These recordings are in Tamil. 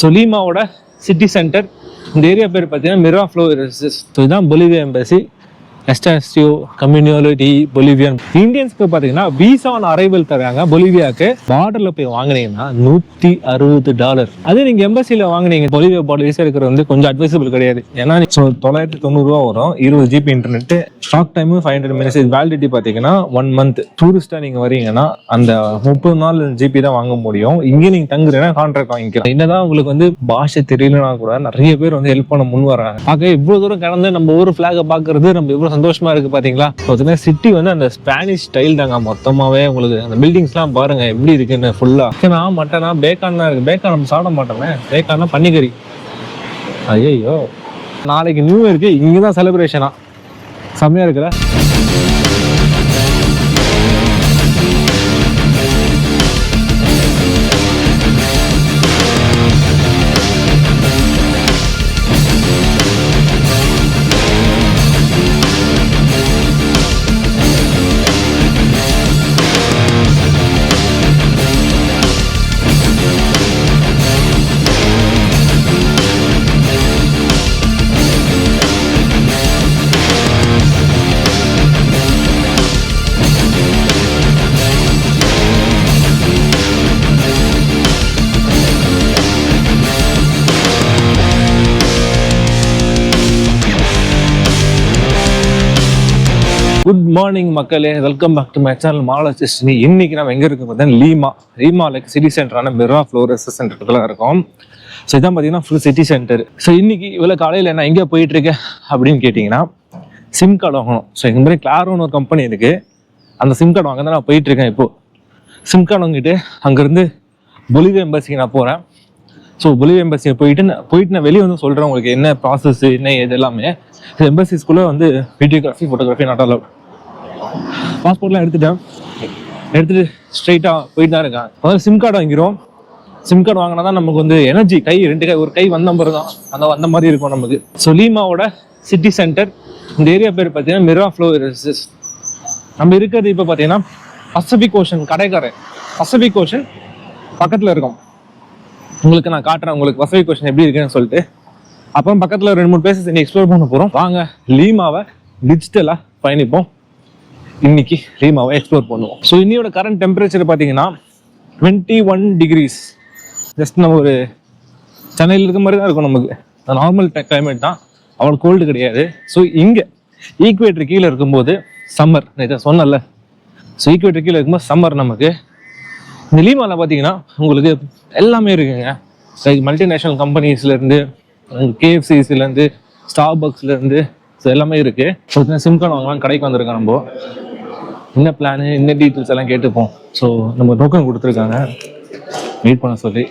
சொலீமாவோட சிட்டி சென்டர் இந்த ஏரியா பேர் பார்த்தீங்கன்னா மிரா ஃப்ளோ ஸோ இதுதான் பொலிவியா எம்பசி எஸ்டாஸ்டியோ கம்யூனியாலிட்டி பொலிவியன் இந்தியன்ஸ்க்கு பார்த்தீங்கன்னா விசா ஆன் அரைவல் தராங்க பொலிவியாக்கு பார்டரில் போய் வாங்குனீங்கன்னா நூற்றி அறுபது டாலர் அதே நீங்கள் எம்பசியில் வாங்கினீங்க. பொலிவியா பார்டர் விசா இருக்கிறது வந்து கொஞ்சம் அட்வைசபிள் கிடையாது. ஏன்னா தொள்ளாயிரத்தி தொண்ணூறுரூவா வரும். இருபது GB internet talk time five hundred minutes validity பார்த்தீங்கன்னா ஒன் மந்த் டூரிஸ்ட்டாக நீங்கள் வரீங்கன்னா அந்த முப்பது நாள் ஜிபி தான் வாங்க முடியும். இங்கே நீங்கள் தங்குறீங்கன்னா கான்ட்ராக்ட் வாங்கிக்கலாம். என்னதான் உங்களுக்கு வந்து பாஷை தெரியலனா கூட நிறைய பேர் வந்து ஹெல்ப் பண்ண முன் வராங்க பார்க்க இவ்வளோ தூரம் கடந்து நம்ம ஊர் ஃபிளாகை பார்க்கறது நம்ம இவ்வளோ சந்தோஷமா இருக்கு பார்த்தீங்களா பார்த்தீங்கன்னா சிட்டி வந்து அந்த ஸ்பானிஷ் ஸ்டைல் தாங்க மொத்தமாகவே உங்களுக்கு. அந்த பில்டிங்ஸ்லாம் பாருங்க எப்படி இருக்குன்னு ஃபுல்லாக ஏன்னா மட்டனா? பேக்கான் தான் இருக்கு. பேக்கான் நம்ம சாப்பிட மாட்டோமே. பேக்கான்னா பன்னிக்கறி. ஐயோ நாளைக்கு நியூ இயருக்கு இங்கே தான் செலிப்ரேஷனா செம்மையா இருக்குல்ல? குட் மார்னிங் மக்களே. Welcome back to my channel மாலசிஸ்டினி இன்னைக்கு நம்ம எங்க இருக்கோம் பார்த்தீங்கன்னா லீமா. லீமா லைக் சிட்டி சென்டரான மிரா ஃப்ளோரஸ் சென்டர்லாம் இருக்கோம். ஸோ இதான் பார்த்தீங்கன்னா ஃபுல் சிட்டி சென்டர் ஸோ இன்னைக்கு இவ்வளோ காலையில் நான் எங்கே போயிட்டு இருக்கேன் அப்படின்னு கேட்டிங்கன்னா சிம் கார்டு வாங்கணும். ஸோ இந்த மாதிரி கிளாரோன்னு ஒரு கம்பெனி இருக்குது அந்த சிம் கார்டு வாங்க தான் நான் போயிட்டு இருக்கேன் இப்போது சிம் கார்டு வாங்கிட்டு அங்கேருந்து பொலிவியா எம்பசிக்கு நான் போகிறேன் ஸோ பொலிவியா எம்பசியை போயிட்டு நான் போயிட்டு நான் வெளியே வந்து சொல்கிறேன் உங்களுக்கு என்ன ப்ராசஸ் என்ன இது எல்லாமே. எம்பசிஸ்குள்ளே வந்து வீடியோகிராஃபி ஃபோட்டோகிராஃபி நாட் அலவுட் பாஸ்போர்ட்லாம் எடுத்துட்டேன். எடுத்துட்டு ஸ்ட்ரைட்டாக போயிட்டு தான் இருக்கேன். முதல்ல சிம் கார்டு வாங்கிரும் சிம் கார்டு வாங்கினா தான் நமக்கு வந்து எனர்ஜி கை ரெண்டு கை ஒரு கை வந்த மாதிரி தான். அந்த வந்த மாதிரி இருக்கும் நமக்கு. ஸோ லீமாவோட சிட்டி சென்டர் இந்த ஏரியா பேர் பார்த்தீங்கன்னா மிரா ஃப்ளோரஸஸ் நம்ம இருக்கிறது இப்போ பார்த்தீங்கன்னா பசபிக் ஓஷன் கடைக்காரன் பசபிக் ஓஷன் பக்கத்தில் இருக்கோம். உங்களுக்கு நான் காட்டுறேன் உங்களுக்கு பசிபிக் ஓஷன் எப்படி இருக்குன்னு சொல்லிட்டு. அப்புறம் பக்கத்தில் ரெண்டு மூணு பிளேசஸ் இன்னைக்கு எக்ஸ்ப்ளோர் பண்ண போகிறோம் வாங்க லீமாவை டிஜிட்டலாக பயணிப்போம். இன்னைக்கு ரீமாவை எக்ஸ்ப்ளோர் பண்ணுவோம். ஸோ இன்னியோட கரண்ட் டெம்பரேச்சர் பார்த்தீங்கன்னா டுவெண்ட்டி ஒன் டிகிரிஸ் ஜஸ்ட் நம்ம ஒரு சென்னையில் இருக்க மாதிரி தான் இருக்கும் நமக்கு. நார்மல் கிளைமேட் தான். அவ்வளோ கோல்டு கிடையாது. ஸோ இங்கே ஈக்குவேட்டர் கீழே இருக்கும்போது சம்மர் இதை சொன்னல ஸோ ஈக்குவேட்டர் கீழே இருக்கும்போது சம்மர் நமக்கு. இந்த லீமாவில் பார்த்தீங்கன்னா உங்களுக்கு எல்லாமே இருக்குங்க. லைக் மல்டிநேஷ்னல் கம்பெனிஸ்லேருந்து கேஎஃப்சிஸ்லேருந்து ஸ்டார் பக்ஸ்லேருந்து ஸோ எல்லாமே இருக்குது ஸோ சிம் கார்டு வாங்கலாம் கடைக்கு வந்திருக்கோம் நம்ம. என்ன பிளானு என்ன டீட்டெயில்ஸ் எல்லாம் கேட்டுப்போம். ஸோ நம்ம டோக்கன் கொடுத்துருக்காங்க. வெயிட் பண்ண சொல்லி.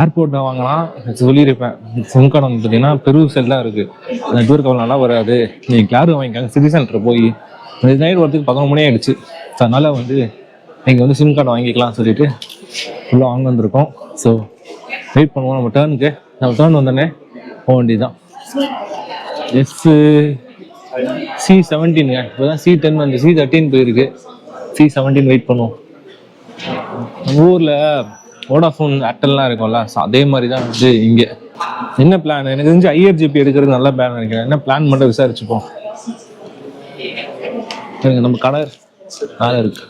ஏர்போர்ட்டில் வாங்கலாம். சொல்லியிருப்பேன். சிம் கார்டு வந்து பார்த்தீங்கன்னா பெரு செல் தான் இருக்குது நெட்ஒர்க் அவ்வளோ நல்லா வராது. நீங்கள் கிளாரு வாங்கிக்காங்க. சிட்டி சென்டர் போய் நைட் வரத்துக்கு பதினொன்று மணி ஆகிடுச்சு ஸோ அதனால் வந்து நீங்கள் வந்து சிம் கார்டு வாங்கிக்கலாம் சொல்லிட்டு ஃபுல்லாக வாங்க வந்திருக்கோம். ஸோ வெயிட் பண்ணுவோம். நம்ம டேர்னுக்கு நம்ம டேர்ன் வந்தோடனே போக வேண்டியதுதான். எஸ்ஸு சி செவன்டீனுங்க இப்போ தான் சி டென் வந்து சி தேர்ட்டின் போயிருக்கு. சி செவன்டீன் வெயிட் பண்ணுவோம். ஊரில் வோடாஃபோன் ஏர்டெல்லாம் இருக்கும்ல. அதே மாதிரி தான் வந்து இங்கே. என்ன பிளான் எனக்கு தெரிஞ்சு ஐஆர்ஜிபி எடுக்கிறது நல்ல பிளான் நினைக்கிறேன். என்ன பிளான் மட்டும் விசாரிச்சுப்போம். சரிங்க நம்ம கடை மேலே இருக்கு.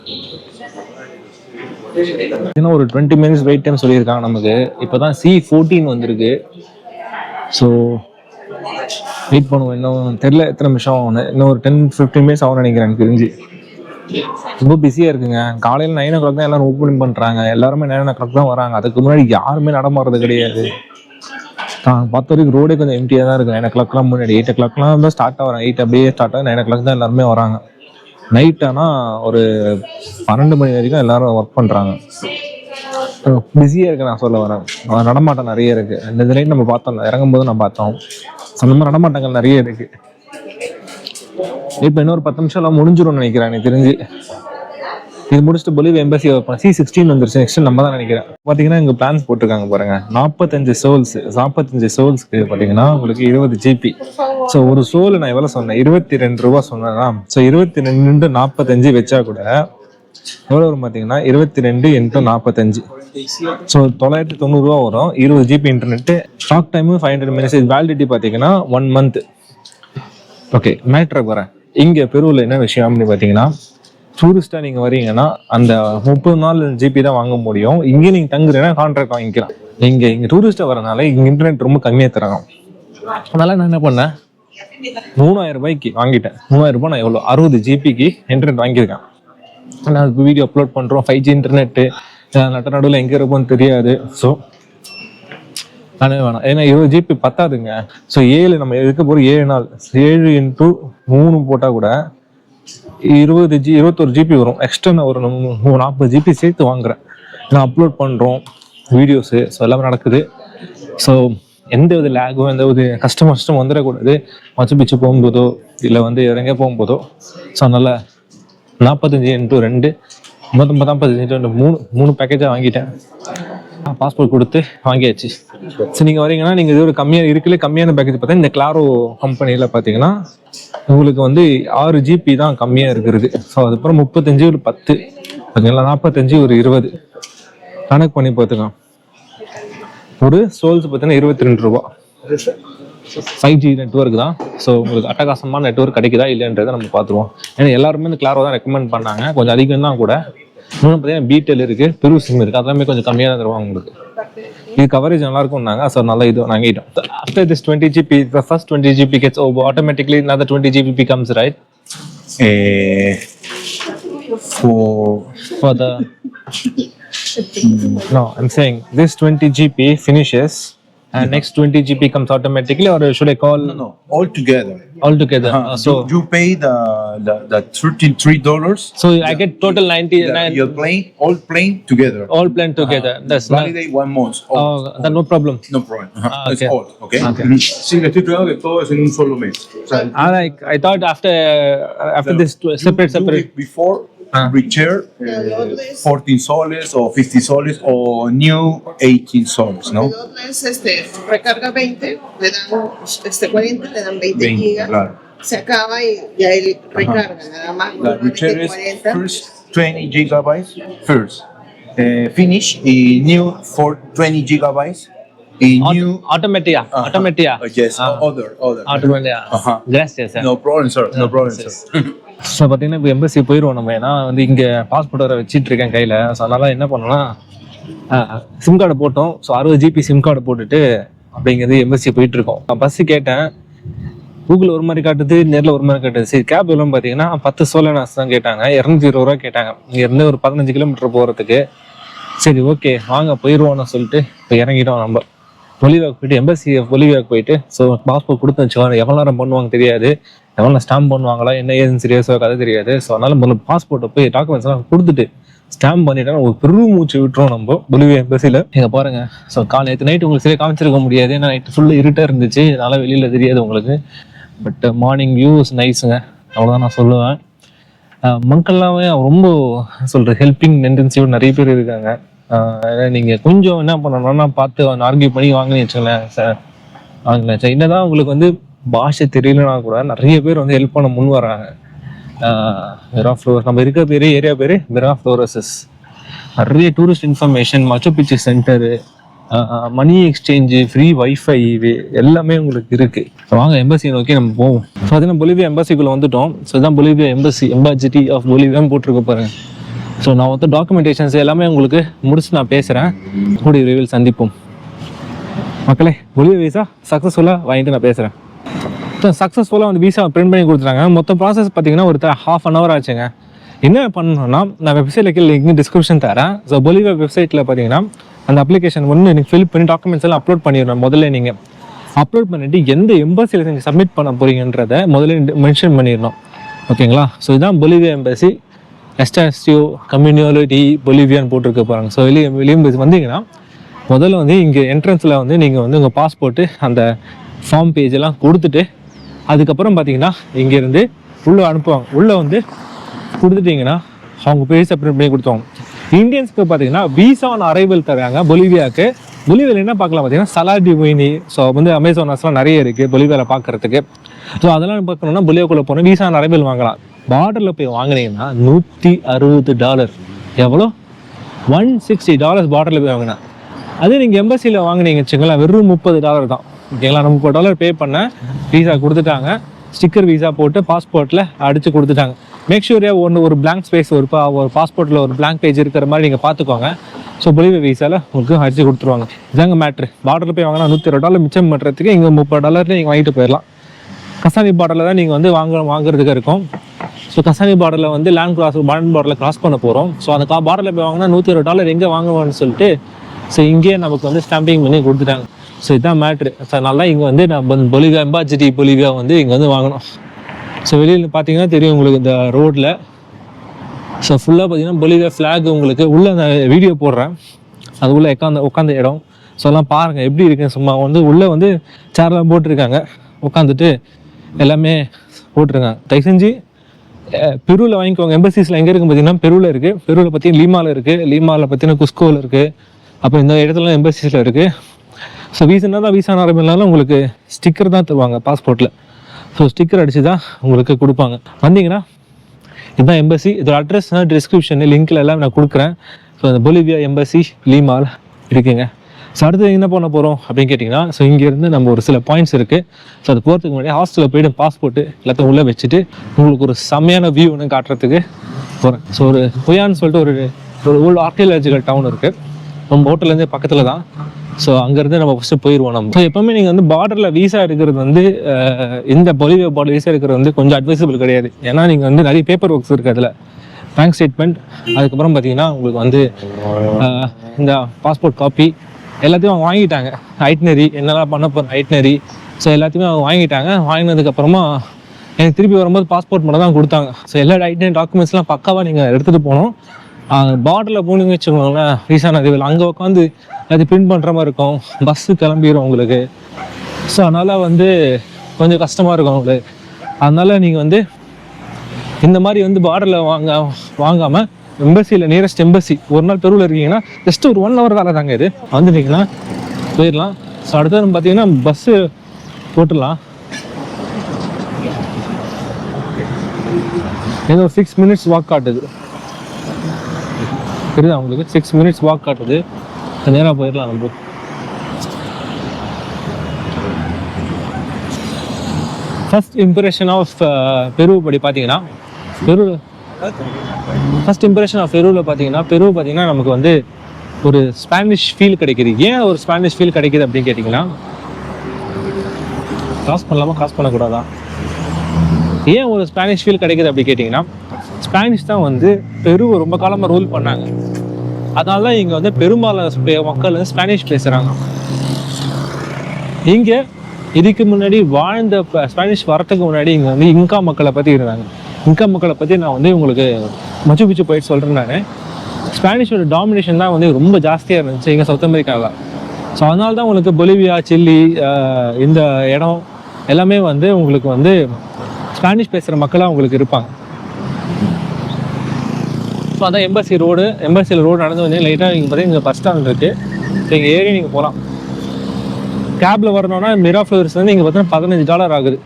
இன்னும் ஒரு டுவெண்ட்டி மினிட்ஸ் வெயிட் டைம் சொல்லியிருக்காங்க நமக்கு. இப்போ தான் சி ஃபோர்டீன் வந்திருக்கு. ஸோ வெயிட் பண்ணுவோம். இன்னும் தெரில எத்தனை நிமிஷம் ஆகும். இன்னும் ஒரு டென் ஃபிஃப்டீன் மினிட்ஸ் ஆகும் நினைக்கிறேன் எனக்கு தெரிஞ்சு. ரொம்ப பிஸியாக இருக்குங்க. காலையில் நைன் ஓ கிளாக் தான் எல்லாரும் ஓப்பனிங் பண்ணுறாங்க எல்லாருமே நைன் ஓ கிளாக் தான் வராங்க. அதுக்கு முன்னாடி யாருமே நடமாடுறது கிடையாது. நான் பார்த்த வரைக்கும் ரோடே கொஞ்சம் எம்டியாக தான் இருக்கு. நைன் ஓ கிளாக்லாம் முன்னாடி எயிட் ஓ கிளாக்லாம் தான் ஸ்டார்ட் ஆகிறாங்க எயிட் அப்படியே ஸ்டார்ட் ஆகும். நைன் ஓ கிளாக் தான் எல்லாருமே வராங்க. நைட் ஆனால் ஒரு பன்னெண்டு மணி வரைக்கும் எல்லாரும் ஒர்க் பண்ணுறாங்க பிஸியாக இருக்கு நான் சொல்ல வரேன். நடமாட்டம் நிறைய இருக்கு. இந்த நைட் நம்ம பார்த்தோம் இறங்கும் போது நம்ம பார்த்தோம். அந்த மாதிரி நடமாட்டங்கள் நிறைய இருக்கு. இப்போ இன்னொரு பத்து நிமிஷம் எல்லாம் முடிஞ்சிரும்னு நினைக்கிறேன் எனக்கு தெரிஞ்சு. இது முடிச்சுட்டு பொலிவ் எம்பசி வைப்பேன் சி சிக்ஸ்டீன் வந்துருச்சு. நெக்ஸ்ட் நம்ம தான் நினைக்கிறேன். பார்த்தீங்கன்னா இங்கே பிளான்ஸ் போட்டிருக்காங்க பாருங்க. நாற்பத்தஞ்சு சோல்ஸ் நாற்பத்தஞ்சு சோல்ஸ்க்கு பார்த்தீங்கன்னா உங்களுக்கு இருபது ஜிபி ஸோ ஒரு சோல் நான் எவ்வளோ சொன்னேன். இருபத்தி ரெண்டு ரூபா சொன்னேன்னா ஸோ இருபத்தி ரெண்டு நாற்பத்தஞ்சு வச்சா கூட எவ்வளோ வரும் பார்த்தீங்கன்னா இருபத்தி ரெண்டு இன்ட்டு நாற்பத்தஞ்சு ஸோ தொள்ளாயிரத்தி தொண்ணூறுரூவா வரும். இருபது GB internet talk time five hundred minutes validity பார்த்தீங்கன்னா ஒன் மந்த் ஓகே மேட்ருக்கு வரேன் இங்கே பெருவில் என்ன விஷயம் அப்படின்னு பார்த்தீங்கன்னா டூரிஸ்டாக நீங்கள் வரீங்கன்னா அந்த முப்பது நாள் ஜிபி தான் வாங்க முடியும். இங்கே நீங்கள் தங்குறீங்கன்னா கான்ட்ராக்ட் வாங்கிக்கலாம். இங்கே இங்கே டூரிஸ்ட்டாக வரனால இங்கே இன்டர்நெட் ரொம்ப கம்மியாக தராங்க. அதனால நான் என்ன பண்ணேன்? மூணாயிரம் ரூபாய்க்கு வாங்கிட்டேன். மூணாயிரம் ரூபாய் நான் எவ்வளோ அறுபது ஜிபிக்கு இன்டர்நெட் வாங்கியிருக்கேன். நான் அதுக்கு வீடியோ அப்லோட் பண்ணுறோம் ஃபைவ் ஜி இன்டர்நெட்டு நட்ட நடுவில் எங்கே இருப்போம்னு தெரியாது. ஸோ நானே வேணாம். ஏன்னா இருபது ஜிபி பத்தாதுங்க. ஸோ ஏழு நம்ம இருக்க போகிற ஏழு நாள். ஏழு இன்ட்டு மூணு போட்டால் கூட இருபது ஜி இருபத்தொரு ஜிபி வரும். எக்ஸ்ட்ரா ஒரு நாற்பது ஜிபி சேர்த்து வாங்குறேன். நான் அப்லோட் பண்ணுறோம் வீடியோஸு ஸோ எல்லாமே நடக்குது. ஸோ எந்த வித லேகும் எந்த வித கஷ்டம் கஷ்டம் வந்துடக்கூடாது. மச்சு பிச்சு போகும்போதோ இல்லை வந்து இறங்க போகும்போதோ. ஸோ அதனால் நாற்பத்தஞ்சு இன்ட்டு ரெண்டு மொத்தம் நாற்பத்தஞ்சு பதினெட்டு மூணு மூணு பேக்கேஜாக வாங்கிட்டேன். பாஸ்போர்ட் கொடுத்து வாங்கியாச்சு. சரி நீங்கள் வரீங்கன்னா நீங்கள் இது ஒரு கம்மியாக இருக்குல்ல கம்மியான பேக்கேஜ் பார்த்தா இந்த கிளாரோ கம்பெனியில் பார்த்தீங்கன்னா உங்களுக்கு வந்து ஆறு ஜிபி தான் கம்மியாக இருக்கிறது. ஸோ அதுக்கப்புறம் முப்பத்தஞ்சு ஒரு பத்து. ஓகேங்களா நாற்பத்தஞ்சு ஒரு இருபது. கணக்கு பண்ணி பார்த்துக்கலாம். ஒரு சோல்ஸ் பார்த்தீங்கன்னா இருபத்தி ரெண்டு ரூபா. ஃபைவ் ஜி நெட்ஒர்க் தான். ஸோ உங்களுக்கு அட்டகாசமான நெட்ஒர்க் கிடைக்குதா இல்லைன்றதை நம்ம பார்த்துருவோம். ஏன்னா எல்லாருமே இந்த கிளாரோ தான் ரெக்கமெண்ட் பண்ணாங்க. கொஞ்சம் அதிகம் தான் கூட. இன்னொன்று பார்த்தீங்கன்னா பிடெல் இருக்குது பெரு சிம் இருக்குது அதெல்லாமே கொஞ்சம் கம்மியாக தான் தருவாங்க உங்களுக்கு. இது கவரேஜ் நல்லா இருக்கும்னாங்க ஸோ நல்லா இது வாங்கிட்டோம். After this twenty GB the first twenty GB gets over automatically another twenty GB becomes right Uh, for for the no i'm saying this 20 gb finishes and next 20 gb comes automatically or should i call no no all together. all together Uh, Uh, so you, you pay the the, the three dollars. so i get total 99 You're playing all playing together. all plan together that's not, Validate one month. All. oh that no problem No problem. Uh-huh. Ah, It's okay. all. Okay. Okay. Mhm. Sí, estoy que todo es en un solo mes. O sea, I like i thought after after this tw- you- separate you separate be- before Ah. repair uh, 14 soles or 50 soles or new 18 soles, no? El otro es este, recarga 20, le dan este 40, le dan 20, 20, gigas, claro. se acaba y ya él recarga nada más. The Normalmente repair is 40. first 20 gigabytes first. Uh, finish in new for 20 gigabytes. In new. automatic Uh-huh. automatic Uh, yes, Ah. other, other. automatic Uh-huh. gracias sir No problem, sir. No problem, sir. So பார்த்தீங்கன்னா இப்போ எம்பசி போயிடுவோம் நம்ம. ஏன்னா வந்து இங்கே பாஸ்போர்ட் வர வச்சுட்டு இருக்கேன் கையில். ஸோ அதனால் என்ன பண்ணோம்னா சிம் கார்டை போட்டோம். ஸோ அறுபது ஜிபி சிம் கார்டை போட்டுட்டு அப்படிங்கிறது எம்பசி போயிட்டு இருக்கோம் நான் பஸ்ஸு கேட்டேன். கூகுள் ஒரு மாதிரி காட்டுது நேரில் ஒரு மாதிரி காட்டுது. சரி கேப் எவ்வளோன்னு பார்த்தீங்கன்னா பத்து சோலனாஸ் தான் கேட்டாங்க. இரநூத்தி இருபது ரூபா கேட்டாங்க. இங்கேருந்து ஒரு பதினஞ்சு கிலோமீட்டர் போகிறதுக்கு சரி ஓகே வாங்க போயிடுவோம்னு சொல்லிட்டு இப்போ இறங்கிட்டோம் நம்ம. பொலிவாக்கு போயிட்டு எம்பசி பொலிவாக்கு போயிட்டு ஸோ பாஸ்போர்ட் கொடுத்து வச்சுக்கோங்க. எவ்வளோ நேரம் பண்ணுவாங்க தெரியாது. எவ்வளோ ஸ்டாம்ப் பண்ணுவாங்களா? என்ன ஏதுன்னு சீரியஸாக கதை தெரியாது. ஸோ அதனால முதல்ல பாஸ்போர்ட்டை போய் டாக்குமெண்ட்ஸ் எல்லாம் கொடுத்துட்டு ஸ்டாம்ப் பண்ணிட்டா ஒரு பெரும் மூச்சு விட்டுரும் நம்ம பொலிவியா எம்பசியில் நீங்கள் பாருங்க. ஸோ காலை நேற்று நைட் உங்களுக்கு சரியாக காமிச்சிருக்க முடியாது. ஏன்னா நைட்டு ஃபுல்லாக இருட்டாக இருந்துச்சு. அதனால வெளியில் தெரியாது உங்களுக்கு. பட் மார்னிங் வியூஸ் நைஸுங்க அவ்வளோதான் நான் சொல்லுவேன். Uh, மக்கள்லாமே ரொம்ப சொல்கிற ஹெல்பிங் டெண்டன்சியோட நிறைய பேர் இருக்காங்க. Uh, நீங்கள் கொஞ்சம் என்ன பண்ணணும்னா பார்த்து ஆர்கியூ பண்ணி வாங்கினு வச்சுங்களேன் சார் வாங்கலாம் சார் என்னதான் உங்களுக்கு வந்து பாஷை தெரியலனா கூட நிறைய பேர் வந்து ஹெல்ப் பண்ண முன் வராங்க. மிரா ஃப்ளோர் நம்ம இருக்க பெரிய ஏரியா பேரு மிராஃப்ளோரஸஸ் நிறைய tourist information Machu Picchu centre money exchange free wifi இது எல்லாமே உங்களுக்கு இருக்கு. வாங்க எம்பசியை நோக்கி நம்ம போவோம். ஸோ பார்த்தீங்கன்னா பொலிவியா எம்பசிக்குள்ளே வந்துட்டோம். ஸோ இதான் பொலிவியா எம்பசி எம்பாசிட்டி ஆஃப் பொலிவியான்னு போட்டிருக்க பாருங்க. ஸோ நான் வந்து டாக்குமெண்டேஷன்ஸ் எல்லாமே உங்களுக்கு முடிச்சு நான் பேசுகிறேன் கூடிய விரைவில் சந்திப்போம். மக்களே பொலிவியா விசா சக்ஸஸ்ஃபுல்லாக வாங்கிட்டு நான் பேசுகிறேன் சக்ஸஸ்ஃபுல்லாக வந்து விசா பிரிண்ட் பண்ணி கொடுத்துட்டாங்க. மொத்த ப்ராசஸ் பார்த்தீங்கன்னா ஒரு ஹாஃப் அன் ஹவர் ஆச்சுங்க. என்ன பண்ணணும்னா நான் வெப்சைட்டில் கீழே லிங்க் டிஸ்கிரிப்ஷன் தரேன். ஸோ பொலிவா வெப்சைட்டில் பார்த்தீங்கன்னா அந்த அப்ளிகேஷன் ஒன்று எனக்கு ஃபில் பண்ணி டாக்குமெண்ட்ஸ் எல்லாம் அப்லோட் பண்ணிடணும் முதல்ல நீங்கள் அப்லோட் பண்ணிவிட்டு எந்த எம்பசியில் நீங்கள் சப்மிட் பண்ண போறீங்கன்றத முதல்ல மென்ஷன் பண்ணிடணும். ஓகேங்களா? ஸோ இதுதான் பொலிவியா எம்பசி எஸ்டாஸ்டியோ கம்யூனியாலிட்டி பொலிவியான்னு போட்டிருக்க போகிறாங்க ஸோ வெளியே வெளியே வந்தீங்கன்னா முதல்ல வந்து இங்கே என்ட்ரன்ஸில் வந்து நீங்கள் வந்து உங்கள் பாஸ்போர்ட்டு அந்த ஃபார்ம் பேஜெல்லாம் கொடுத்துட்டு அதுக்கப்புறம் பார்த்தீங்கன்னா இங்கேருந்து உள்ளே அனுப்புவாங்க. உள்ளே வந்து கொடுத்துட்டீங்கன்னா அவங்க பேஜ் பிரிண்ட் பண்ணி கொடுத்துவாங்க இந்தியன்ஸ்க்கு பார்த்தீங்கன்னா விசா ஆன் அரைவல் தராங்க பொலிவியாவுக்கு பொலிவியாவில் என்ன பார்க்கலாம் பார்த்தீங்கன்னா சலாடி ஒயினி ஸோ வந்து அமேசானஸ்லாம் நிறைய இருக்குது பொலிவியாவில் பார்க்கறதுக்கு. ஸோ அதெல்லாம் பார்க்கணும்னா பொலிவியாக்குள்ளே போனால் விசா ஆன் அரைவல் வாங்கலாம். பார்டரில் போய் வாங்கினீங்கன்னா நூற்றி அறுபது டாலர் எவ்வளோ? ஒன் சிக்ஸ்டி டாலர்ஸ் பார்டரில் போய் வாங்கினேன் அதே நீங்கள் எம்பசியில் வாங்கினீங்க வச்சுங்களேன் வெறும் முப்பது டாலர் தான். ஓகேங்களா நான் முப்பது டாலர் பே பண்ண வீசா கொடுத்துட்டாங்க. ஸ்டிக்கர் வீசா போட்டு பாஸ்போர்ட்டில் அடித்து கொடுத்துட்டாங்க. மேக் ஷூரே ஒன்று ஒரு பிளாங்க் ஸ்பேஸ் ஒரு பா ஒரு பாஸ்போர்ட்டில் ஒரு பிளாங்க் பேஜ் இருக்கிற மாதிரி நீங்கள் பார்த்துக்கோங்க ஸோ பொலிவே வீசாவில் உங்களுக்கு அடித்து கொடுத்துருவாங்க. இதாங்க மேட்ரு பார்டரில் போய் வாங்கினா நூற்றி இருபது டாலர் மிச்சம் பண்ணுறதுக்கு இங்கே முப்பது டாலர் நீங்கள் வாங்கிட்டு போயிடலாம் கசானி பார்டரில் தான் நீங்கள் வந்து வாங்க வாங்குறதுக்கு இருக்கும். ஸோ கசானி பார்டரில் வந்து லேண்ட் கிராஸ் பார்டன் பார்டரில் கிராஸ் பண்ண போகிறோம் ஸோ அந்த கா பார்டரில் போய் வாங்கினா நூற்றி இருபது டாலர் எங்கே வாங்குவோம்னு சொல்லிட்டு ஸோ இங்கேயே நமக்கு வந்து ஸ்டாம்பிங் பண்ணி கொடுத்துட்டாங்க. ஸோ இதுதான் மேட்ரு ஸோ நல்லா இங்கே வந்து நம்ம பொலிகா எம்பாஜிட்டி பொலிகா வந்து இங்கே வந்து வாங்கணும். ஸோ வெளியில் பார்த்தீங்கன்னா தெரியும் உங்களுக்கு இந்த ரோட்டில் ஸோ ஃபுல்லாக பார்த்தீங்கன்னா பொலிகா ஃப்ளாக் உங்களுக்கு உள்ளே அந்த வீடியோ போடுறேன். அது உள்ளே உட்காந்த உட்காந்த இடம். ஸோ எல்லாம் பாருங்கள் எப்படி இருக்குன்னு சும்மா வந்து உள்ளே வந்து சேர்லாம் போட்டிருக்காங்க. உட்காந்துட்டு எல்லாமே போட்டிருக்காங்க. தயவு செஞ்சு பெருவில் வாங்கிக்கோங்க. எம்பசிஸில் எங்கே இருக்குது பார்த்தீங்கன்னா பெருவில் இருக்குது பெருவில் பார்த்தீங்கன்னா லீமாவில் இருக்குது லீமாவில் பார்த்தீங்கன்னா குஸ்கோவில் இருக்குது அப்போ இந்த இடத்துல எம்பசிஸில் இருக்குது ஸோ வீசனா தான் வீசா ஆரம்பினாலும் உங்களுக்கு ஸ்டிக்கர் தான் தருவாங்க பாஸ்போர்ட்டில் ஸோ ஸ்டிக்கர் அடித்து தான் உங்களுக்கு கொடுப்பாங்க. வந்தீங்கன்னா இதுதான் எம்பசி இதோட அட்ரஸ் டிஸ்கிரிப்ஷன் லிங்க்ல எல்லாம் நான் கொடுக்குறேன். ஸோ அந்த பொலிவியா எம்பசி லீமால் இருக்குங்க. ஸோ அடுத்து என்ன பண்ண போகிறோம் அப்படின்னு கேட்டிங்கன்னா ஸோ இங்கேருந்து நம்ம ஒரு சில பாயிண்ட்ஸ் இருக்குது ஸோ அது போகிறதுக்கு முன்னாடி ஹாஸ்டலில் போய்ட்டு பாஸ்போர்ட்டு எல்லாத்தையும் உள்ளே வச்சுட்டு உங்களுக்கு ஒரு செம்மையான வியூ ஒன்று காட்டுறதுக்கு போகிறேன் ஸோ ஒரு புயான்னு சொல்லிட்டு ஒரு ஒரு ஓல்டு ஆர்கியலாஜிக்கல் டவுன் இருக்குது நம்ம ஹோட்டல்லேருந்து பக்கத்தில் தான். ஸோ அங்கேருந்து நம்ம ஃபஸ்ட்டு போயிடுவோம் நம்ம. ஸோ எப்போவுமே நீங்கள் வந்து பார்டரில் வீசா எடுக்கிறது வந்து இந்த பொலிவியா பார்டர் வீசா எடுக்கிறது வந்து கொஞ்சம் அட்வைசபிள் கிடையாது. ஏன்னா நீங்கள் வந்து நிறைய பேப்பர் ஒர்க்ஸ் இருக்குது அதில். பேங்க் ஸ்டேட்மெண்ட் அதுக்கப்புறம் பார்த்தீங்கன்னா உங்களுக்கு வந்து இந்த பாஸ்போர்ட் காப்பி எல்லாத்தையும் அவங்க வாங்கிட்டாங்க. ஐட்னரி என்னெல்லாம் பண்ண போகிற ஐட்னரி ஸோ எல்லாத்தையுமே அவங்க வாங்கிட்டாங்க. வாங்கினதுக்கப்புறமா எனக்கு திருப்பி வரும்போது பாஸ்போர்ட் மட்டும் தான் கொடுத்தாங்க. ஸோ எல்லா ஐட்னரி டாக்குமெண்ட்ஸ்லாம் பக்காவாக நீங்கள் எடுத்துகிட்டு போகணும். பார்டரில் போனீங்க வச்சுக்கோங்களேன் ரீசான இதுவில் அங்கே உட்காந்து அது பிரிண்ட் பண்ணுற மாதிரி இருக்கும். பஸ்ஸு கிளம்பிடும் உங்களுக்கு. ஸோ அதனால் வந்து கொஞ்சம் கஷ்டமாக இருக்கும் உங்களுக்கு. அதனால் நீங்கள் வந்து இந்த மாதிரி வந்து பார்டரில் வாங்க வாங்காமல் எம்பசியில் நியரஸ்ட் எம்பசி ஒரு நாள் தெருவில் இருக்கீங்கன்னா ஜஸ்ட் ஒரு ஒன் ஹவர் வேலை தாங்க இது. வந்துட்டீங்கன்னா போயிடலாம். ஸோ அடுத்தது பார்த்தீங்கன்னா பஸ்ஸு போட்டுடலாம் ஏதோ சிக்ஸ் மினிட்ஸ் வாக் காட்டுது. தெரியுது உங்களுக்கு சிக்ஸ் மினிட்ஸ் வாக் காட்டுது. நேராக போயிடலாம் நம்ம. ஃபர்ஸ்ட் இம்ப்ரெஷன் ஆஃப் பெரு படி பார்த்தீங்கன்னா பெரு ஃபர்ஸ்ட் இம்ப்ரெஷன் ஆஃப் பெருவில் பார்த்தீங்கன்னா பெரு பார்த்தீங்கன்னா நமக்கு வந்து ஒரு ஸ்பானிஷ் ஃபீல் கிடைக்குது. ஏன் ஒரு ஸ்பானிஷ் ஃபீல் கிடைக்குது அப்படின்னு கேட்டிங்கன்னா கிராஸ் பண்ணலாமா கிராஸ் பண்ணக்கூடாதா? ஏன் ஒரு ஸ்பானிஷ் ஃபீல் கிடைக்குது அப்படி கேட்டிங்கன்னா ஸ்பானிஷ் தான் வந்து பெரு ரொம்ப காலமாக ரூல் பண்ணாங்க. அதனால தான் இங்கே வந்து பெரும்பாலான மக்கள் வந்து ஸ்பானிஷ் பேசுகிறாங்க இங்கே இதுக்கு முன்னாடி வாழ்ந்த ஸ்பானிஷ் வரத்துக்கு முன்னாடி இங்கே வந்து இங்கா மக்களை பற்றி இருந்தாங்க. இங்கா மக்களை பற்றி நான் வந்து உங்களுக்கு மச்சு பிச்சு போயிட்டு சொல்கிறேன் நான். ஸ்பானிஷோட டாமினேஷன் தான் வந்து ரொம்ப ஜாஸ்தியாக இருந்துச்சு இங்கே சவுத் அமெரிக்காவில் ஸோ அதனால தான் உங்களுக்கு பொலிவியா சில்லி இந்த இடம் எல்லாமே வந்து உங்களுக்கு வந்து ஸ்பானிஷ் பேசுகிற மக்களாக உங்களுக்கு இருப்பாங்க. ஸோ அதான் எம்பசி ரோடு எம்பசியில் ரோடு நடந்து வந்து லைட்டாக நீங்கள் பார்த்தீங்கன்னா இங்கே பஸ் ஸ்டாண்ட் இருக்குது ஸோ இங்கே ஏறி நீங்கள் போகலாம் கேபில் வரணும்னா மிரா வந்து இங்கே பார்த்தீங்கன்னா பதினஞ்சு டாலர் ஆகுது.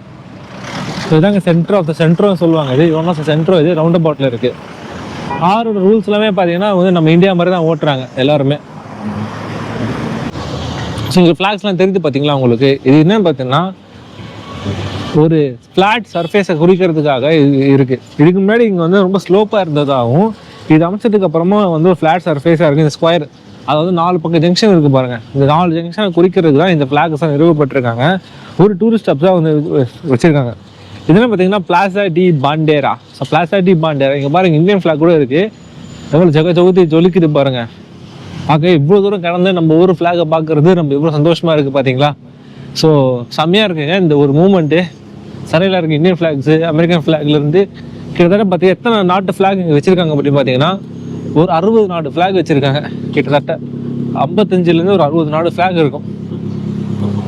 ஸோ இதாங்க சென்டர் ஆஃப் த சென்ட்ரும் சொல்லுவாங்க. இது ஒன் ஆஃப் த சென்ட்ரோ இது ரவுண்ட் அபவுட்டில் இருக்குது ஆரோட ரூல்ஸ் எல்லாமே பார்த்தீங்கன்னா வந்து நம்ம இந்தியா மாதிரி தான் ஓட்டுறாங்க எல்லாருமே. ஸோ இங்கே ஃப்ளாக்ஸ்லாம் தெரிஞ்சு பார்த்தீங்களா உங்களுக்கு? இது என்னன்னு பார்த்தீங்கன்னா ஒரு ஃப்ளாட் சர்ஃபேஸை குறிக்கிறதுக்காக இது இருக்குது இதுக்கு முன்னாடி இங்கே வந்து ரொம்ப ஸ்லோப்பாக இருந்ததாகவும் இது அமைச்சதுக்கு அப்புறமா வந்து ஒரு ஃப்ளாட் சர்ஃபேஸாக இருக்குது இந்த ஸ்கொயர் அதாவது நாலு பக்கம் ஜங்ஷன் இருக்குது பாருங்கள் இந்த நாலு ஜங்ஷனை குறிக்கிறதுக்கு தான் இந்த ஃப்ளாக்ஸ் தான் நிறுவப்பட்டிருக்காங்க. ஒரு டூரிஸ்ட் ஸ்டப்ஸாக வந்து வச்சுருக்காங்க. இதெல்லாம் பார்த்தீங்கன்னா Plaza de Bandera so Plaza de Bandera இங்கே பாருங்க இந்தியன் ஃப்ளாக் கூட இருக்குது எவ்வளோ ஜக ஜகுதி ஜொலிக்குது பாருங்கள் பார்க்க இவ்வளோ தூரம் கடந்து நம்ம ஊர் ஃப்ளாகை பார்க்குறது நம்ம இவ்வளோ சந்தோஷமாக இருக்குது பார்த்தீங்களா ஸோ செம்மையாக இருக்குங்க இந்த ஒரு மூமெண்ட்டு சரையில் இருக்க இந்தியன் ஃப்ளாக்ஸு அமெரிக்கன் ஃப்ளாக்லேருந்து கிட்டத்தட்ட பார்த்தீங்கன்னா எத்தனை நாட்டு ஃப்ளாக் இங்கே வச்சுருக்காங்க அப்படின்னு பார்த்தீங்கன்னா ஒரு அறுபது நாடு ஃப்ளாக் வச்சுருக்காங்க. கிட்டத்தட்ட ஐம்பத்தஞ்சுலேருந்து ஒரு அறுபது நாடு ஃப்ளாக் இருக்கும்.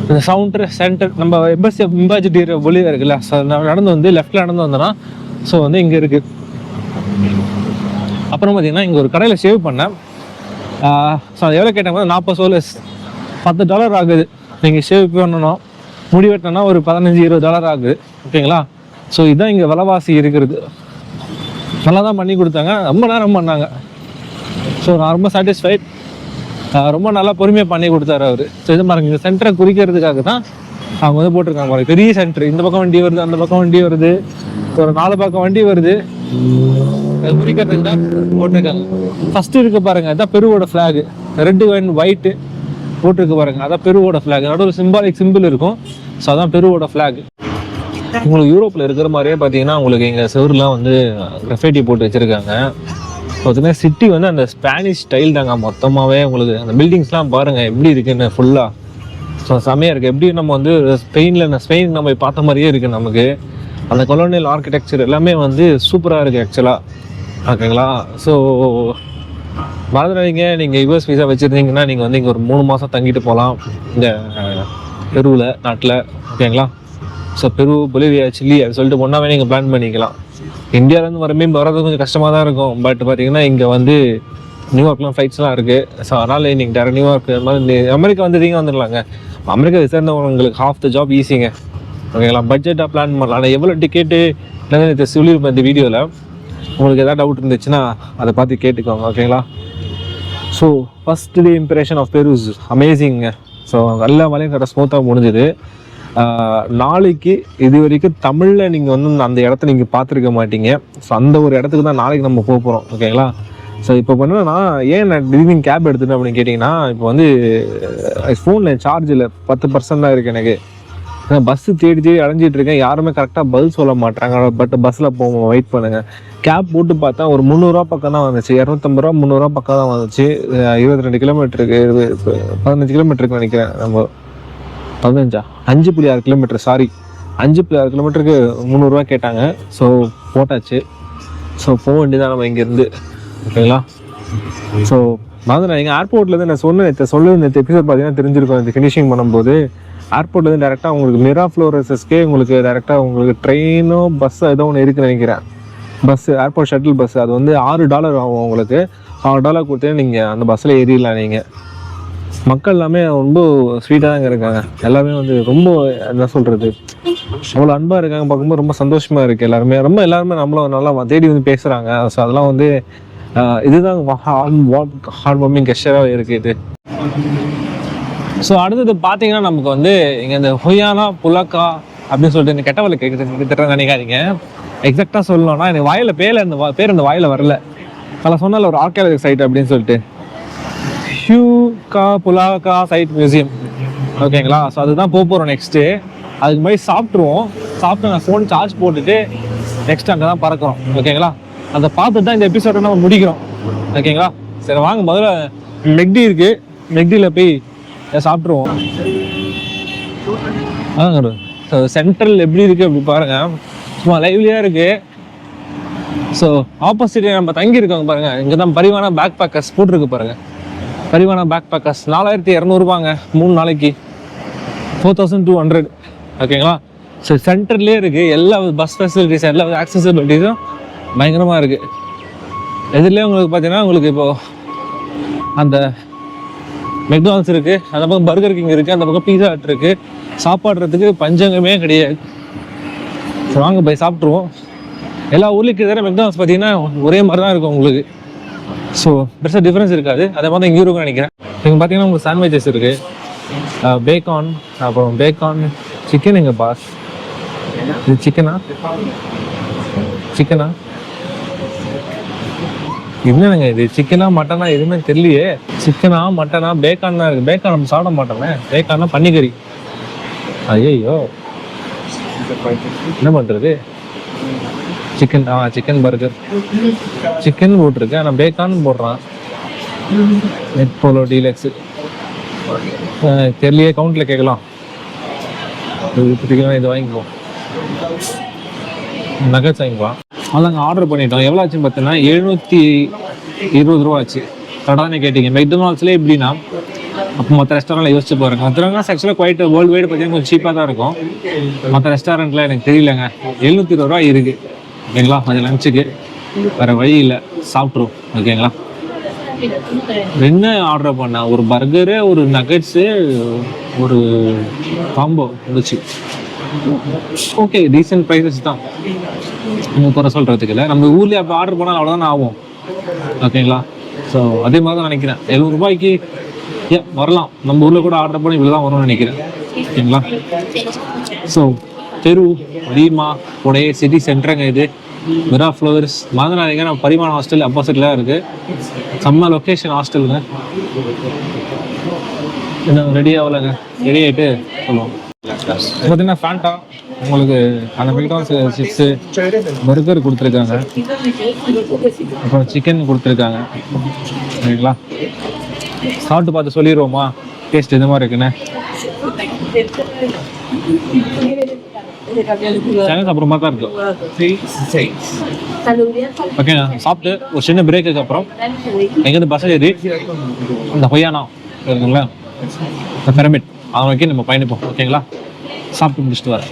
இந்த சவுண்டர் சென்டர் நம்ம எம்பசி எம்பாசிடர் ஒளியாக இருக்குல்ல ஸோ நடந்து வந்து லெஃப்டில் நடந்து வந்தேன்னா ஸோ வந்து இங்கே இருக்குது அப்புறம் பார்த்தீங்கன்னா இங்கே ஒரு கடையில் சேவ் பண்ணேன். ஸோ அது எவ்வளோ கேட்டாங்க நாற்பது சோலஸ் பத்து டாலர் ஆகுது. நீங்கள் ஷேவ் பண்ணணும். முடி வெட்டினா ஒரு பதினஞ்சு இருபது டாலர் ஆகுது. ஓகேங்களா? ஸோ இதுதான் இங்கே விலைவாசி இருக்கிறது. நல்லா தான் பண்ணி கொடுத்தாங்க. ரொம்ப நேரம் பண்ணாங்க. ஸோ நான் ரொம்ப சாட்டிஸ்ஃபைட் ரொம்ப நல்லா பொறுமையாக பண்ணி கொடுத்தாரு அவர். ஸோ இது பாருங்க இந்த சென்டரை குறிக்கிறதுக்காக தான் அவங்க வந்து போட்டிருக்காங்க பாருங்க. பெரிய சென்டர் இந்த பக்கம் வண்டி வருது அந்த பக்கம் வண்டி வருது. ஒரு நாலு பக்கம் வண்டி வருது. குறிக்கிறதுக்கு தான் போட்டிருக்காங்க. ஃபர்ஸ்ட் இருக்கு பாருங்க அதான் பெருவோட ஃப்ளாக் ரெட்டு அண்ட் ஒயிட்டு போட்டிருக்கு பாருங்க அதான் பெருவோட ஃப்ளாக் ஒரு சிம்பாலிக் சிம்பிள் இருக்கும். ஸோ அதான் பெருவோட ஃப்ளாக் உங்களுக்கு யூரோப்பில் இருக்கிற மாதிரியே பார்த்தீங்கன்னா உங்களுக்கு இங்கே செவருலாம் வந்து கிரஃபைட்டி போட்டு வச்சுருக்காங்க. பார்த்தீங்கன்னா சிட்டி வந்து அந்த ஸ்பானிஷ் ஸ்டைல் தாங்க மொத்தமாகவே உங்களுக்கு. அந்த பில்டிங்ஸ்லாம் பாருங்கள் எப்படி இருக்குன்னு ஃபுல்லாக ஸோ செமையாக இருக்குது எப்படி நம்ம வந்து ஸ்பெயினில் ஸ்பெயின் நம்ம பார்த்த மாதிரியே இருக்குது நமக்கு. அந்த கொலோனியல் ஆர்கிடெக்சர் எல்லாமே வந்து சூப்பராக இருக்குது ஆக்சுவலாக ஓகேங்களா? ஸோ மறந்துடாதீங்க. நீங்கள் யூஎஸ் விசா வச்சுருந்தீங்கன்னா நீங்கள் வந்து இங்கே ஒரு மூணு மாதம் தங்கிட்டு போகலாம் இந்த தெருவில் நாட்டில். ஓகேங்களா? ஸோ பெரு பொலிவியா சில்லி அப்படின்னு சொல்லிட்டு ஒன்றாவே நீங்கள் பிளான் பண்ணிக்கலாம். இந்தியாவிலேருந்து வரமே வர்றது கொஞ்சம் கஷ்டமாக தான் இருக்கும். பட் பார்த்தீங்கன்னா இங்கே வந்து நியூயார்க்லாம் ஃப்ளைட்ஸ்லாம் இருக்குது ஸோ அதனால் நீங்கள் டேரக்ட் நியூயார்க் அது மாதிரி அமெரிக்கா வந்துட்டீங்க வந்துடலாங்க. அமெரிக்கா விசாரணவங்களுக்கு ஹாஃப் த ஜாப் ஈஸிங்க ஓகேங்களா? பட்ஜெட்டாக பிளான் பண்ணலாம். ஆனால் எவ்வளோ டிக்கெட்டு இல்லைன்னு சொல்லியிருப்பேன் இந்த வீடியோவில் உங்களுக்கு எதாவது டவுட் இருந்துச்சுன்னா அதை பார்த்து கேட்டுக்கோங்க. ஓகேங்களா? So first the impression of Peru's amazing so எல்லா வேலையும் கரெக்டாக ஸ்மூத்தாக முடிஞ்சுது. நாளைக்கு இது வரைக்கும் தமிழில் நீங்கள் வந்து அந்த இடத்த நீங்கள் பார்த்துருக்க மாட்டீங்க. ஸோ அந்த ஒரு இடத்துக்கு தான் நாளைக்கு நம்ம போக போகிறோம் ஓகேங்களா ஸோ இப்போ பண்ணுன்னா ஏன் நான் திடீர்னு கேப் எடுத்துட்டேன் அப்படின்னு கேட்டிங்கன்னா இப்போ வந்து ஃபோனில் சார்ஜில் பத்து பர்சன்ட் தான் இருக்குது எனக்கு. பஸ்ஸு தேடி தேடி அலைஞ்சிட்டு இருக்கேன். யாருமே கரெக்டாக பதில் சொல்ல மாட்டாங்க பட் பஸ்ஸில் போவோம். வெயிட் பண்ணுங்க. கேப் போட்டு பார்த்தா ஒரு முந்நூறுரூவா பக்கம் தான் வந்துச்சு. இரநூத்தம்பது ரூபா முந்நூறுரூவா பக்கம் தான் வந்துச்சு. இருபத்தி ரெண்டு கிலோமீட்டருக்கு பதினஞ்சு கிலோமீட்டருக்கு நினைக்கிறேன் நம்ம. பதினஞ்சா? அஞ்சு புள்ளி ஆறு கிலோமீட்டர் சாரி அஞ்சு புள்ளி ஆறு கிலோமீட்டருக்கு முந்நூறுரூவா கேட்டாங்க. ஸோ போட்டாச்சு. ஸோ போக வேண்டியதான் நம்ம இங்கேருந்து. ஓகேங்களா ஸோ மறந்துடாதீங்க ஏர்போர்ட்லேருந்து நான் சொன்ன நேற்று சொல்ல நேற்று எபிசோட் பார்த்தீங்கன்னா தெரிஞ்சிருக்கோம். இந்த ஃபினிஷிங் பண்ணும்போது ஏர்போர்ட்லேருந்து டேரெக்டாக உங்களுக்கு மிரா ஃப்ளோரஸஸ்க்கே உங்களுக்கு டேரெக்டாக உங்களுக்கு ட்ரெயினோ பஸ்ஸோ ஏதோ ஒன்று இருக்குன்னு நினைக்கிறேன். பஸ்ஸு ஏர்போர்ட் ஷட்டில் பஸ் அது வந்து ஆறு டாலர் ஆகும் உங்களுக்கு. ஆறு டாலர் கொடுத்து நீங்கள் அந்த பஸ்ஸில் ஏறிடலாம் நீங்கள் மக்கள் எல்லாமே ரொம்ப ஸ்வீட்டாக தாங்க இருக்காங்க. எல்லாமே வந்து ரொம்ப என்ன சொல்கிறது அவ்வளோ அன்பாக இருக்காங்க பார்க்கும்போது ரொம்ப சந்தோஷமாக இருக்குது எல்லாருமே. ரொம்ப எல்லாருமே நம்மளும் நல்லா தேடி வந்து பேசுகிறாங்க ஸோ அதெல்லாம் வந்து இதுதான் ஹார்ட் வார்மிங் கெஸ்டராக இருக்குது இது. ஸோ அடுத்தது பார்த்தீங்கன்னா நமக்கு வந்து இங்கே இந்த ஹொய்யானா புலக்கா அப்படின்னு சொல்லிட்டு இந்த கெட்டவலை கேட்குறது திட்ட நினைக்காதீங்க. எக்ஸாக்டாக சொல்லணும்னா எனக்கு வாயில் பேர் அந்த வா- பேர் அந்த வாயில் வரல. அதில் சொன்னால ஒரு ஆர்கியாலஜி சைட் அப்படின்னு சொல்லிட்டு. ஹியூகா புலாக்கா சைட் மியூசியம் ஓகேங்களா ஸோ அதுதான் போக போகிறோம் நெக்ஸ்ட்டு அதுக்கு மாதிரி சாப்பிட்ருவோம் சாப்பிட்டு நான் ஃபோன் சார்ஜ் போட்டுட்டு நெக்ஸ்ட் அங்கே தான் பறக்கிறோம். ஓகேங்களா அதை பார்த்துட்டு தான் இந்த எபிசோட நம்ம முடிக்கிறோம். ஓகேங்களா சரி வாங்க. முதல்ல மெக்டி இருக்கு. மெக்டியில் போய் சாப்பிட்ருவோம் அதாங்க சென்ட்ரல் எப்படி இருக்கு அப்படி பாருங்க. சும்மா லைவ்லியாக இருக்கு. ஸோ ஆப்போசிட் நம்ம தங்கி இருக்கோங்க பாருங்க. இங்கே தான் பரிவான பேக் பேக்கர்ஸ் போட்டிருக்கு பாருங்க. பரிவான பேக் பேக்கர்ஸ் நாலாயிரத்தி இரநூறுபாங்க. மூணு நாளைக்கு. ஃபோர் தௌசண்ட் டூ ஹண்ட்ரட் ஓகேங்களா? ஸோ சென்டர்லேயே இருக்குது எல்லா பஸ் ஃபெசிலிட்டிஸ் எல்லா ஆக்சசபிலிட்டிஸும் பயங்கரமாக இருக்குது எதிரிலே உங்களுக்கு பார்த்தீங்கன்னா உங்களுக்கு இப்போ அந்த மெக்டானல்ஸ் இருக்குது அந்த பக்கம் பர்கர் கிங் இருக்குது அந்த பக்கம் பீஸா ஹட் இருக்குது சாப்பாடுறதுக்கு பஞ்சங்கமே கிடையாது. ஸோ வாங்க போய் சாப்பிட்ருவோம் எல்லா ஊர்லேயும் கிட்டத்தட்ட மெக்டானல்ஸ் பார்த்தீங்கன்னா ஒரே மாதிரி தான் இருக்கும் உங்களுக்கு. ஸோ பெருசாக டிஃப்ரென்ஸ் இருக்காது. அதே மாதிரி இங்கே இருக்கும்னு நினைக்கிறேன். இங்கே பார்த்தீங்கன்னா உங்களுக்கு சாண்ட்விச்சஸ் இருக்குது பேக்கான் அப்புறம் பேக்கான் சிக்கன் எங்கள் பாஸ் இது சிக்கனா சிக்கனா என்னங்க இது? சிக்கனா மட்டனா எதுவுமே தெரியலையே. சிக்கனா மட்டனா பேக்கான் தான் இருக்கு. பேக்கான் நம்ம சாப்பிட மாட்டோமே. பேக்கான்னா பன்னிக்கறி. ஐயோ என்ன பண்ணுறது சிக்கன் ஆ சிக்கன் பர்கர் சிக்கன் போட்டிருக்கு ஆனால் பேக்கான் போடுறான். நெட் போலோ டீலக்ஸ் தெரியலையே கவுண்டில் கேட்கலாம். இப்போ இப்போதைக்கு இது வாங்கிக்குவோம் நகட்ஸ் வாங்கிக்கலாம் அதாங்க ஆர்டர் பண்ணிட்டோம். எவ்வளோ ஆச்சுன்னு பார்த்தீங்கன்னா எழுநூற்றி இருபது ரூபா ஆச்சு. கடானே கேட்டிங்க. மெக்டொனால்ட்ஸ்லேயே எப்படின்னா அப்போ மற்ற ரெஸ்டாரண்ட்டில் யோசிச்சு பாருங்க. மற்ற ஆக்சுவலாக குவைட் வேர்ல்டு வைடு பார்த்தீங்கன்னா கொஞ்சம் சீப்பாக தான் இருக்கும். மற்ற ரெஸ்டாரண்ட்டில் எனக்கு தெரியலங்க. எழுநூற்றி இருபது ரூபா இருக்குது ஓகேங்களா? அது லஞ்சுக்கு. வேறு வழி இல்லை. சாப்பிட்ருவோம் ஓகேங்களா? என்ன ஆர்டர் பண்ணேன் ஒரு பர்கரு ஒரு நகட்ஸு ஒரு காம்போ இருந்துச்சு. ஓகே டீசென்ட் ப்ரைஸஸ் தான். நம்ம குறை சொல்கிறதுக்கு இல்லை. நம்ம ஊர்லேயே அப்போ ஆர்டர் பண்ணால் அவ்வளோதான் ஆகும். ஓகேங்களா? ஸோ அதே மாதிரி தான் நினைக்கிறேன். எழுநூறு ரூபாய்க்கு ஏ வரலாம். நம்ம ஊரில் கூட ஆர்டர் பண்ணி இவ்வளோ தான் வரும்னு நினைக்கிறேன். ஓகேங்களா? ஸோ தெரு லீமா உடைய சிட்டி சென்டருங்க இது. மிரா ஃப்ளவர்ஸ் மறந்துடாதீங்க நம்ம பரிமாண ஹாஸ்டல் ஆப்போசிட்டில் இருக்கு. செம்ம லொக்கேஷன் ஹாஸ்டலுங்க என்ன ரெடி ஆகலைங்க? ரெடி ஆகிட்டு சொல்லுவோம். பார்த்தீங்கன்னா ஃபேண்டா உங்களுக்கு அந்த மெக்டானல்ஸ் சிப்ஸு பர்கர் கொடுத்துருக்காங்க. அப்புறம் சிக்கன் கொடுத்துருக்காங்க. சரிங்களா? சாப்பிட்டு பார்த்து சொல்லிடுவோமா? டேஸ்ட் எந்த மாதிரி இருக்குன்னு? சேனல் அப்புறமா தான் இருக்கும் ஓகே சாப்பிட்டு ஒரு சின்ன பிரேக்குக்கு அப்புறம் எங்கேருந்து பஸ் ஏறி அந்த பொய்யானா இருக்குங்களா? இந்த பிரமிட் அதை நோக்கி நம்ம பயணிப்போம். ஓகேங்களா சாப்பிட்டு முடிச்சுட்டு வரேன்.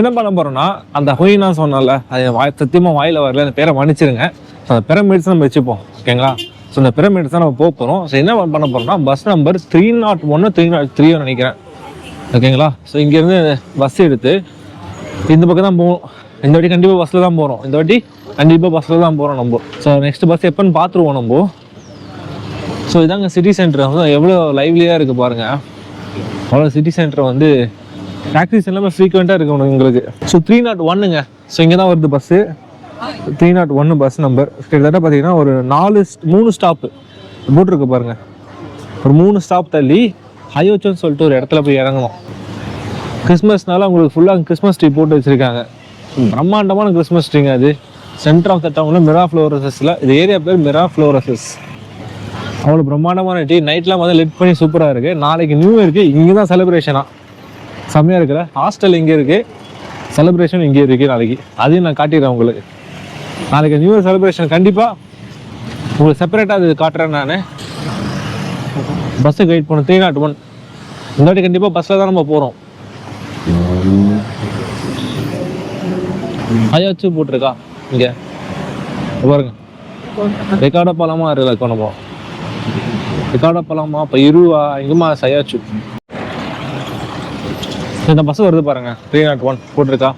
என்ன பண்ண போறோம்னா அந்த ஹொயினா சொன்னால அது வாய் சத்தியமா வாயில வரல அந்த பேரை மன்னிச்சிருங்க. So, அந்த பிரமிட்ஸ் நம்ம வச்சுப்போம். ஓகேங்களா ஸோ இந்த பிரமிட்ஸ் தான் நம்ம போக போகிறோம் ஸோ என்ன பண்ண போறோம்னா பஸ் நம்பர் த்ரீ நாட் ஒன்று த்ரீ நாட் த்ரீ நினைக்கிறேன். ஓகேங்களா ஸோ இங்கேருந்து பஸ் எடுத்து இந்த பக்கம் தான் போகணும் இந்த வாட்டி கண்டிப்பாக பஸ்ஸில் தான் போகிறோம் இந்த வாட்டி கண்டிப்பாக பஸ்ஸில் தான் போகிறோம் நம்ம. ஸோ நெக்ஸ்ட் பஸ் எப்போன்னு பார்த்துருவோம் நம்ம. ஸோ இதாங்க சிட்டி சென்டர் வந்து எவ்வளோ லைவ்லியாக இருக்குது பாருங்கள் அவ்வளோ சிட்டி சென்டர் வந்து டாக்ஸிஸ் எல்லாமே ஃப்ரீக்வெண்ட்டாக இருக்கணும் எங்களுக்கு. உங்களுக்கு ஸோ த்ரீ நாட் ஒன்னுங்க ஸோ இங்கே தான் வருது பஸ்ஸு த்ரீ நாட் ஒன்று பஸ் நம்பர் கிட்டத்தட்ட பார்த்தீங்கன்னா ஒரு நாலு மூணு ஸ்டாப்பு போட்டிருக்கு பாருங்கள் ஒரு மூணு ஸ்டாப் தள்ளி ஹையோச்சோன்னு சொல்லிட்டு ஒரு இடத்துல போய் இறங்கணும். கிறிஸ்மஸ்னால உங்களுக்கு ஃபுல்லாக கிறிஸ்மஸ் ட்ரீ போட்டு வச்சுருக்காங்க. பிரம்மாண்டமான கிறிஸ்மஸ் ட்ரீங்க அது. சென்டர் ஆஃப் த டவுனில் மிரா ஃப்ளோரஸஸில் இது ஏரியா பேர் மிரா ஃப்ளோரஸஸ் அவ்வளோ பிரம்மாண்டமான டீ நைட்லாம் வந்து லிட் பண்ணி சூப்பராக இருக்குது நாளைக்கு நியூ இயருக்கு இங்கே தான் செலிப்ரேஷனா செம்மையாக இருக்குல்ல? ஹாஸ்டல் இங்கே இருக்குது செலிப்ரேஷன் இங்கே இருக்குது நாளைக்கு. அதையும் நான் காட்டிடுறேன் உங்களுக்கு. நாளைக்கு நியூ இயர் செலிப்ரேஷன் கண்டிப்பாக உங்களுக்கு செப்பரேட்டாக அது காட்டுறேன் நான். பஸ்ஸு கைட் பண்ண த்ரீ நாட் ஒன் முன்னாடி கண்டிப்பாக பஸ்ஸில் தான் நம்ம போகிறோம் ஐயாச்சும் போட்டிருக்கா? இங்கே. பாருங்க. ரெக்கார்ட பழமா இருக்குல்ல நம்ம ரெக்கார்ட பழமா இப்போ இருவா எங்கம்மா சையாச்சு. இந்த பஸ் வருது பாருங்க. த்ரீ நாட் ஒன் போட்டிருக்கா?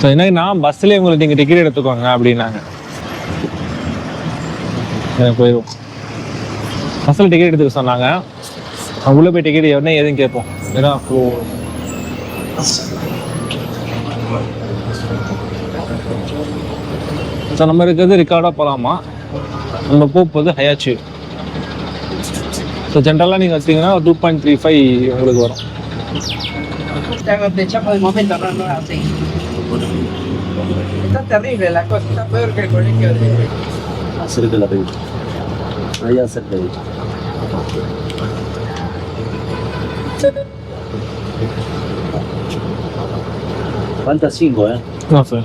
ஸோ என்னன்னா பஸ்லேயே உங்களுக்கு நீங்கள் டிக்கெட் எடுத்துக்கோங்க அப்படின்னாங்க. எனக்கு போயிடும் பஸ்ஸில் டிக்கெட் எடுத்துக்க சொன்னாங்க. உள்ளே போய் டிக்கெட் என்ன ஏதுன்னு கேட்போம் ஏன்னா அப்போ ஸோ நம்ம இருக்கிறது ரிகார்டாக போகலாமா நம்ம போக போகுது ஹயாச்சு ஸோ ஜென்ரலாக நீங்கள் வச்சிங்கன்னா டூ பாயிண்ட் த்ரீ ஃபைவ் உங்களுக்கு வரும் De así. Que la. Allá cerca de ella. Falta cinco, ¿eh? ஆ சார்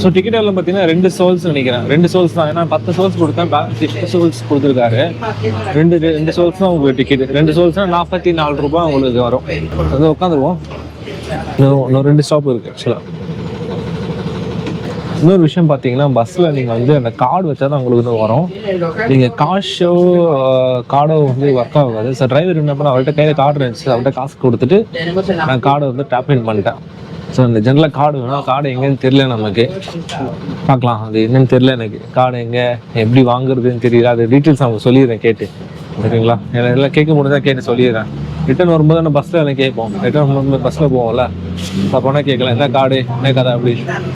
ஸோ டிக்கெட் எல்லாம் பார்த்தீங்கன்னா ரெண்டு சோல்ஸ் நினைக்கிறேன். ரெண்டு சோல்ஸ் தான். ஏன்னா பத்து சோல்ஸ் கொடுத்தேன். பேலன்ஸ் எட்டு சோல்ஸ் கொடுத்துருக்காரு. ரெண்டு ரெண்டு சோல்ஸ் தான் உங்களுக்கு டிக்கெட் ரெண்டு சோல்ஸ்னால் நாற்பத்தி நாலு ரூபாய் உங்களுக்கு வரும். அது உட்காந்துருவோம். இன்னும் இன்னும் ரெண்டு ஸ்டாப் இருக்குது ஆக்சுவலாக இன்னொரு விஷயம் பார்த்தீங்கன்னா பஸ்ஸில் நீங்கள் வந்து அந்த கார்டு வச்சா தான் உங்களுக்கு வந்து வரும். நீங்கள் காஷோ கார்டோ வந்து ஒர்க் ஆகாது ஸோ டிரைவர் என்ன பண்ண அவர்கிட்ட கையில் கார்டு இருந்துச்சு. அவர்கிட்ட காசு கொடுத்துட்டு நான் கார்டை வந்து டேப் இன் பண்ணிட்டேன். ஸோ அந்த ஜென்ரலாக கார்டு வேணும். கார்டு எங்கேன்னு தெரியல நமக்கு. பார்க்கலாம். அது என்னன்னு தெரியல எனக்கு. கார்டு எங்கே? எப்படி வாங்குறதுன்னு தெரியல. அது டீட்டெயில்ஸ் அவங்க சொல்லிடுறேன் கேட்டு. ஓகேங்களா? எனக்கு எல்லாம் கேட்க முடிஞ்சா கேட்டு சொல்லிடுறேன். ரிட்டர்ன் வரும்போது நம்ம பஸ்ஸில் எனக்கு கேட்போம். ரிட்டர்ன் வரும்போது பஸ்ஸில் போவோம்ல. அப்போனா கேட்கலாம். என்ன கார்டு என்ன கதை அப்படி?